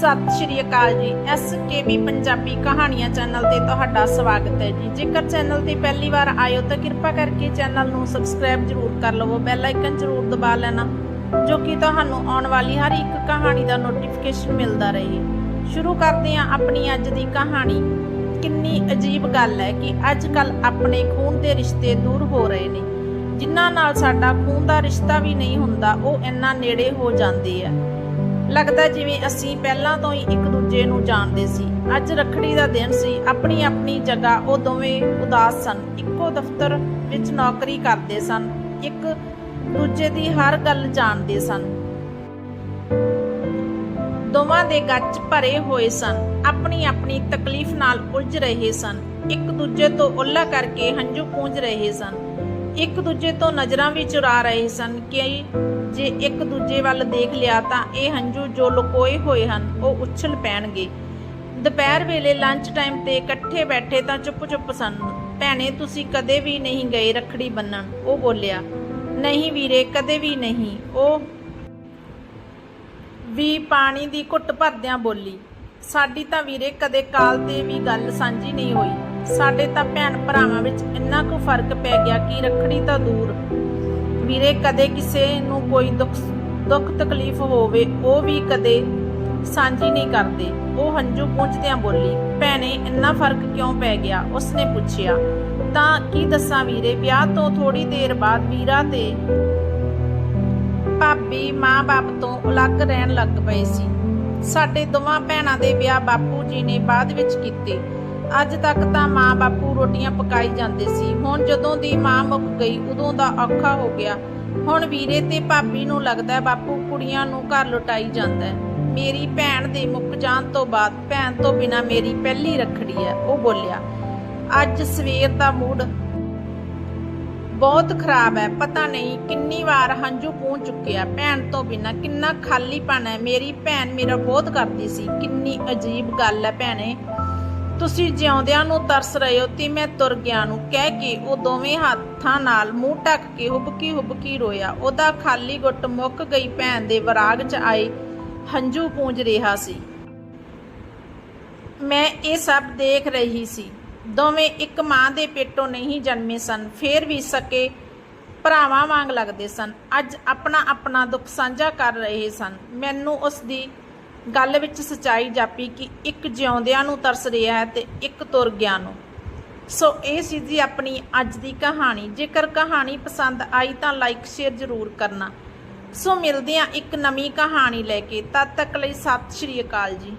ਸਤਿ ਸ਼੍ਰੀ ਅਕਾਲ ਜੀ। ਐਸਕੇਬੀ ਪੰਜਾਬੀ ਕਹਾਣੀਆਂ ਚੈਨਲ ਤੇ ਤੁਹਾਡਾ ਸਵਾਗਤ ਹੈ ਜੀ। ਜੇਕਰ ਚੈਨਲ ਤੇ ਪਹਿਲੀ ਵਾਰ ਆਇਓ ਤਾਂ ਕਿਰਪਾ ਕਰਕੇ ਚੈਨਲ ਨੂੰ ਸਬਸਕ੍ਰਾਈਬ ਜ਼ਰੂਰ ਕਰ ਲਵੋ, ਬੈਲ ਆਈਕਨ ਜ਼ਰੂਰ ਦਬਾ ਲੈਣਾ, ਜੋ ਕਿ ਤੁਹਾਨੂੰ ਆਉਣ ਵਾਲੀ ਹਰ ਇੱਕ ਕਹਾਣੀ ਦਾ ਨੋਟੀਫਿਕੇਸ਼ਨ ਮਿਲਦਾ ਰਹੇ। ਸ਼ੁਰੂ ਕਰਦੇ ਹਾਂ ਆਪਣੀ ਅੱਜ ਦੀ ਕਹਾਣੀ। ਕਿੰਨੀ ਅਜੀਬ ਗੱਲ ਹੈ ਕਿ ਅੱਜ ਕੱਲ ਆਪਣੇ ਖੂਨ ਦੇ ਰਿਸ਼ਤੇ ਦੂਰ ਹੋ ਰਹੇ ਨੇ। ਜਿਨ੍ਹਾਂ ਨਾਲ ਸਾਡਾ ਖੂਨ ਦਾ ਰਿਸ਼ਤਾ ਵੀ ਨਹੀਂ ਹੁੰਦਾ, ਉਹ ਇੰਨਾ ਨੇੜੇ ਹੋ ਜਾਂਦੇ ਆ। ਲੱਗਦਾ ਜਿਵੇਂ ਅਸੀਂ ਪਹਿਲਾਂ ਤੋਂ ਹੀ ਇੱਕ ਦੂਜੇ ਨੂੰ ਜਾਣਦੇ ਸੀ। ਅੱਜ ਰੱਖੜੀ ਦਾ ਦਿਨ ਸੀ। ਆਪਣੀ ਆਪਣੀ ਜਗ੍ਹਾ ਉਹ ਦੋਵੇਂ ਉਦਾਸ ਸਨ। ਇੱਕੋ ਦਫ਼ਤਰ ਵਿੱਚ ਨੌਕਰੀ ਕਰਦੇ ਸਨ। ਇੱਕ ਦੂਜੇ ਦੀ ਹਰ ਗੱਲ ਜਾਣਦੇ ਸਨ। ਦੋਵਾਂ ਦੇ ਗੱਜ ਭਰੇ ਹੋਏ ਸਨ। ਆਪਣੀ ਆਪਣੀ ਤਕਲੀਫ ਨਾਲ ਉਲਝ ਰਹੇ ਸਨ। ਇੱਕ ਦੂਜੇ ਤੋਂ ਉੱਲਾ ਕਰਕੇ ਹੰਝੂ ਪੂੰਝ ਰਹੇ ਸਨ। ਇੱਕ ਦੂਜੇ ਤੋਂ ਨਜ਼ਰਾਂ ਵੀ ਚੁਰਾ ਰਹੇ ਸਨ ਕਿ ਜੇ ਇੱਕ ਦੂਜੇ ਵੱਲ ਦੇਖ ਲਿਆ ਤਾਂ ਇਹ ਹੰਝੂ ਜੋ ਲੁਕੋਏ ਹੋਏ ਹਨ, ਉਹ ਉੱਛਲ ਪੈਣਗੇ। ਦੁਪਹਿਰ ਵੇਲੇ ਲੰਚ ਟਾਈਮ ਤੇ ਇਕੱਠੇ ਬੈਠੇ ਤਾਂ ਚੁੱਪ-ਚੁੱਪ ਸਨ। ਭੈਣੇ, ਤੁਸੀਂ ਕਦੇ ਵੀ ਨਹੀਂ ਗਏ ਰੱਖੜੀ ਬੰਨਣ, ਉਹ ਬੋਲਿਆ। ਨਹੀਂ ਵੀਰੇ, ਕਦੇ ਵੀ ਨਹੀਂ। ਉਹ ਵੀ ਪਾਣੀ ਦੀ ਘੁੱਟ ਭਰਦਿਆਂ ਬੋਲੀ। ਸਾਡੀ ਤਾਂ ਵੀਰੇ ਕਦੇ ਕਾਲ ਤੇ ਵੀ ਗੱਲ ਸਾਂਝੀ ਨਹੀਂ ਹੋਈ। ਸਾਡੇ ਤਾਂ ਭੈਣ ਭਰਾਵਾਂ ਵਿੱਚ ਇੰਨਾ ਕੁ ਫ਼ਰਕ ਪੈ ਗਿਆ ਕਿ ਰੱਖੜੀ ਤਾਂ ਦੂਰ। ਵੀਰੇ ਕਦੇ ਕਿਸੇ ਨੂੰ ਕੋਈ ਦੁੱਖ ਦੁੱਖ ਤਕਲੀਫ ਹੋਵੇ, ਉਹ ਵੀ ਕਦੇ ਸਾਂਝੀ ਨਹੀਂ ਕਰਦੇ। ਉਹ ਹੰਝੂ ਪੂੰਝਦਿਆਂ ਬੋਲੀ, ਭੈਣੇ, ਇੰਨਾ ਫ਼ਰਕ ਕਿਉਂ ਪੈ ਗਿਆ? ਉਸਨੇ ਪੁੱਛਿਆ। ਤਾਂ ਕੀ ਦੱਸਾਂ ਵੀਰੇ, ਵਿਆਹ ਤੋਂ ਥੋੜੀ ਦੇਰ ਬਾਅਦ ਵੀਰਾ ਤੇ ਭਾਬੀ ਮਾਂ-ਬਾਪ ਤੋਂ ਅਲੱਗ ਰਹਿਣ ਲੱਗ ਪਏ ਸੀ। ਸਾਡੇ ਦੋਵਾਂ ਭੈਣਾਂ ਦੇ ਵਿਆਹ ਬਾਪੂ ਜੀ ਨੇ ਬਾਅਦ ਵਿੱਚ ਕੀਤੇ। ਅੱਜ ਤੱਕ ਤਾਂ ਮਾਂ ਬਾਪੂ ਰੋਟੀਆਂ ਪਕਾਈ ਜਾਂਦੇ ਸੀ। ਹੁਣ ਜਦੋਂ ਦੀ ਮਾਂ ਮੁੱਕ ਗਈ, ਉਦੋਂ ਦਾ ਔਖਾ ਹੋ ਗਿਆ। ਹੁਣ ਵੀਰੇ ਤੇ ਭਾਬੀ ਨੂੰ ਲੱਗਦਾ ਬਾਪੂ ਕੁੜੀਆਂ ਨੂੰ ਘਰ ਲੁਟਾਈ ਜਾਂਦਾ ਮੇਰੀ ਭੈਣ ਦੇ ਮੁੱਕ ਜਾਣ ਤੋਂ ਬਾਅਦ ਭੈਣ ਤੋਂ ਬਿਨਾ ਮੇਰੀ ਪਹਿਲੀ ਰੱਖੜੀ ਹੈ, ਉਹ ਬੋਲਿਆ। ਅੱਜ ਸਵੇਰ ਦਾ ਮੂਡ ਬਹੁਤ ਖਰਾਬ ਹੈ, ਪਤਾ ਨਹੀਂ ਕਿੰਨੀ ਵਾਰ ਹੰਝੂ ਪੂੰਝ ਚੁੱਕਿਆ ਭੈਣ ਤੋਂ ਬਿਨਾ ਕਿੰਨਾ ਖਾਲੀਪਨ ਹੈ। ਮੇਰੀ ਭੈਣ ਮੇਰਾ ਬਹੁਤ ਕਰਦੀ ਸੀ। ਕਿੰਨੀ ਅਜੀਬ ਗੱਲ ਹੈ ਭੈਣੇ। ਤੁਸੀਂ ਜਿਉਂਦਿਆਂ ਨੂੰ ਤਰਸ ਰਹੇ ਹੋ ਤੇ ਮੈਂ ਤੁਰ ਗਿਆ ਨੂੰ। ਕਹਿ ਕੇ ਉਹ ਦੋਵੇਂ ਹੱਥਾਂ ਨਾਲ ਮੂੰਹ ਢੱਕ ਕੇ ਹੁਬਕੀ ਹੁਬਕੀ ਰੋਇਆ। ਉਹਦਾ ਖਾਲੀ ਗੁੱਟ ਮੁੱਕ ਗਈ ਭੈਣ ਦੇ ਵਿਰਾਗ 'ਚ ਆਏ। ਹੰਝੂ ਪੂੰਝ ਰਿਹਾ ਸੀ। ਮੈਂ ਇਹ ਸਭ ਦੇਖ ਰਹੀ ਸੀ। ਦੋਵੇਂ ਇੱਕ ਮਾਂ ਦੇ ਪੇਟੋਂ ਨਹੀਂ ਜਨਮੇ ਸਨ, ਫੇਰ ਵੀ ਸਕੇ ਭਰਾਵਾਂ ਵਾਂਗ ਲੱਗਦੇ ਸਨ। ਅੱਜ ਆਪਣਾ ਆਪਣਾ ਦੁੱਖ ਸਾਂਝਾ ਕਰ ਰਹੇ ਸਨ। ਮੈਨੂੰ ਉਸ ਦੀ ਗੱਲ ਵਿੱਚ ਸਚਾਈ ਜਾਪੀ ਕਿ ਇੱਕ ਜਿਉਂਦਿਆਂ ਨੂੰ ਤਰਸ ਰਿਹਾ ਹੈ ਤੇ ਇੱਕ ਤੁਰ ਗਿਆ ਨੂੰ। ਸੋ ਇਹ ਸੀ ਜੀ ਆਪਣੀ ਅੱਜ ਦੀ ਕਹਾਣੀ। ਜੇਕਰ ਕਹਾਣੀ ਪਸੰਦ ਆਈ ਤਾਂ ਲਾਈਕ ਸ਼ੇਅਰ ਜ਼ਰੂਰ ਕਰਨਾ। ਸੋ ਮਿਲਦੇ ਹਾਂ ਇੱਕ ਨਵੀਂ ਕਹਾਣੀ ਲੈ ਕੇ। ਤਦ ਤੱਕ ਲਈ ਸਤਿ ਸ਼੍ਰੀ ਅਕਾਲ ਜੀ।